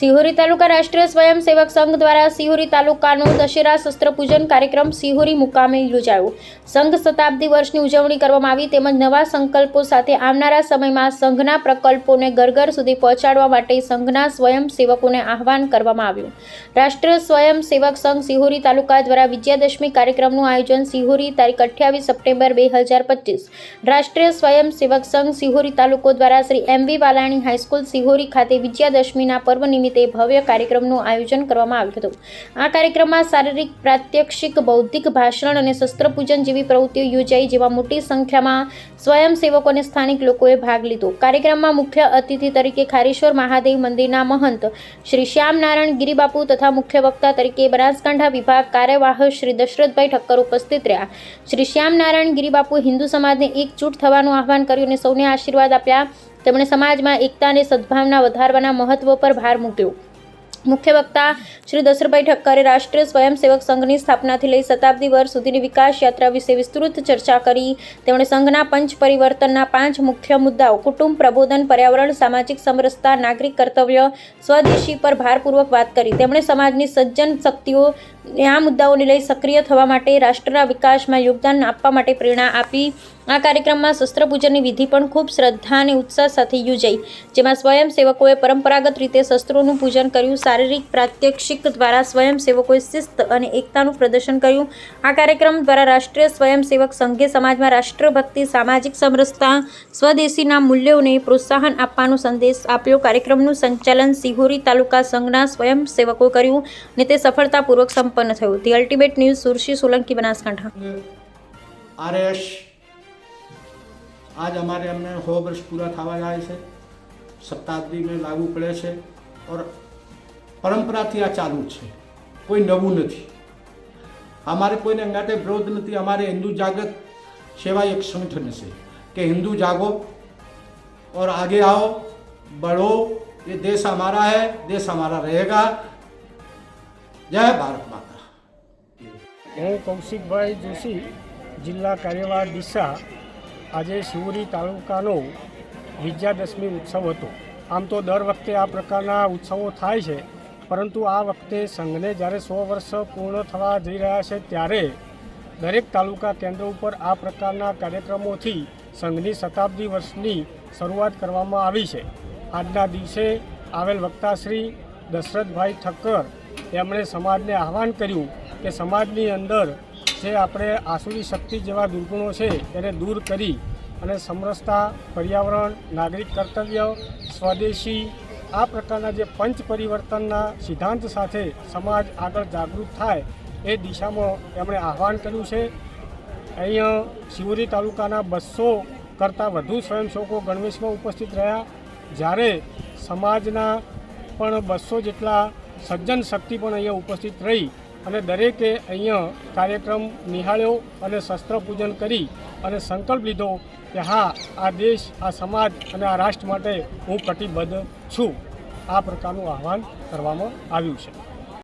સિહોરી તાલુકા રાષ્ટ્રીય સ્વયંસેવક સંઘ દ્વારા સિહોરી તાલુકાનો દશેરા શસ્ત્ર પૂજન કાર્યક્રમ સિહોરી મુકામે યોજાયો. સંઘ શતાબ્દી વર્ષની ઉજવણી કરવામાં આવી તેમજ નવા સંકલ્પો સાથે આવનારા સમયમાં સંઘના પ્રકલ્પોને ઘર સુધી પહોંચાડવા માટે સંઘના સ્વયંસેવકોને આહવાન કરવામાં આવ્યું. રાષ્ટ્રીય સ્વયંસેવક સંઘ સિહોરી તાલુકા દ્વારા વિજયાદશમી કાર્યક્રમનું આયોજન સિહોરી તારીખ અઠ્યાવીસ સપ્ટેમ્બર બે હજાર પચીસ. રાષ્ટ્રીય સ્વયંસેવક સંઘ સિહોરી તાલુકો દ્વારા Shri M V Valani high school Sihori ખાતે વિજયાદશમીના પર્વ નિમિત્તે ભવ્ય કાર્યક્રમનું આયોજન કરવામાં આવ્યું હતું. આ કાર્યક્રમમાં શારીરિક, પ્રાત્યક્ષિક, બૌદ્ધિક ભાષણ અને શસ્ત્રપૂજન જેવી પ્રવૃત્તિઓ યોજાઈ, જેમાં મોટી સંખ્યામાં સ્વયંસેવકો અને સ્થાનિક લોકોએ ભાગ લીધો. કાર્યક્રમમાં મુખ્ય અતિથિ તરીકે ખારેશ્વર મહાદેવ મંદિરના મહંત શ્રી શ્યામનારાયણ ગિરિબાપુ તથા મુખ્ય વક્તા તરીકે બનાસકાંઠા વિભાગ કાર્યવાહ શ્રી દશરથભાઈ ઠક્કર ઉપસ્થિત રહ્યા. શ્રી શ્યામનારાયણ ગિરિબાપુ હિન્દુ સમાજને એકજૂટ થવાનું આહવાન કર્યું અને સૌને આશીર્વાદ આપ્યા. તેમણે સમાજમાં એકતા અને સદભાવના વધારવાના મહત્વ પર ભાર મૂક્યો. મુખ્ય વક્તા શ્રી દશરભાઈ ઠક્કરે રાષ્ટ્રીય સ્વયંસેવક સંઘની સ્થાપનાથી લઈ શતાબ્દી વર્ષ સુધીની વિકાસ યાત્રા વિશે વિસ્તૃત ચર્ચા કરી. તેમણે સંઘના પંચ પરિવર્તનના પાંચ મુખ્ય મુદ્દાઓ, કુટુંબ, પ્રબોધન, પર્યાવરણ, સામાજિક સમરસતા, નાગરિક કર્તવ્ય, સ્વદેશી પર ભારપૂર્વક વાત કરી. તેમણે સમાજની સજ્જન શક્તિઓ આ મુદ્દાઓને લઈ સક્રિય થવા માટે રાષ્ટ્રના વિકાસમાં યોગદાન આપવા માટે પ્રેરણા આપી. આ કાર્યક્રમમાં શસ્ત્રપૂજનની વિધિ પણ ખૂબ શ્રદ્ધા અને ઉત્સાહ સાથે યોજાઈ, જેમાં સ્વયંસેવકોએ પરંપરાગત રીતે શસ્ત્રોનું પૂજન કર્યું, શારીરિક, પ્રાત્યક્ષિક દ્વારા સ્વયંસેવકોએ શિસ્ત અને એકતાનું પ્રદર્શન કર્યું. આ કાર્યક્રમ દ્વારા રાષ્ટ્રીય સ્વયંસેવક સંઘે સમાજમાં રાષ્ટ્રભક્તિ, સામાજિક સમરસતા સ્વદેશીના મૂલ્યોને પ્રોત્સાહન આપવાનો સંદેશ આપ્યો. કાર્યક્રમનું સંચાલન સિહોરી તાલુકા સંઘના સ્વયંસેવકો કર્યું અને તે સફળતાપૂર્વક સંપન્ન થયું. The ultimate news Surshi Solanki Banaskantha. R આજ અમારે અમને સો વર્ષ પૂરા થવા જાય છે શતાબ્દી મેં લાગુ પડે છે ઓર પરંપરાથી આ ચાલુ જ છે કોઈ નવું નથી અમારે કોઈને અંગાતે વિરોધ નથી અમારે હિન્દુ જાગૃત સેવા એક સંગઠન છે કે હિન્દુ જાગો और आगे आओ बढ़ो ये देश हमारा है देश हमारा रहेगा जय भारत माता હું કૌશિકભાઈ જોશી જિલ્લા કાર્યવાહ ડીસા આજે શિવરી તાલુકાનો વિજયાદશમી ઉત્સવ હતો. આમ તો દર વખતે આ પ્રકારના ઉત્સવો થાય છે, પરંતુ આ વખતે સંઘને જ્યારે સો વર્ષ પૂર્ણ થવા જઈ રહ્યા છે ત્યારે દરેક તાલુકા કેન્દ્ર ઉપર આ પ્રકારના કાર્યક્રમોથી સંઘની શતાબ્દી વર્ષની શરૂઆત કરવામાં આવી છે. આજના દિવસે આવેલ વક્તાશ્રી દશરથભાઈ ઠક્કર એમણે સમાજને આહવાન કર્યું કે સમાજની અંદર જે આપણે આસુરી શક્તિ જેવા દુર્ગુણો છે તેને દૂર કરી અને સમરસતા, પર્યાવરણ, નાગરિક કર્તવ્ય, સ્વદેશી, આ પ્રકારના જે પંચ પરિવર્તનના સિદ્ધાંત સાથે સમાજ આગળ જાગૃત થાય એ દિશામાં એમણે આહવાન કર્યું છે. અહીંયા શિવરી તાલુકાના બસો કરતાં વધુ સ્વયંસેવકો ગણવેશમાં ઉપસ્થિત રહ્યા. જ્યારે સમાજના પણ બસો જેટલા સજ્જન શક્તિ પણ અહીંયા ઉપસ્થિત રહી. અને દરેકે અહીંયા કાર્યક્રમ નિહાળ્યો અને શસ્ત્ર પૂજન કરી અને સંકલ્પ લીધો કે હા, આ દેશ, આ સમાજ અને આ રાષ્ટ્ર માટે હું કટિબદ્ધ છું. આ પ્રકારનું આહવાન કરવામાં આવ્યું છે.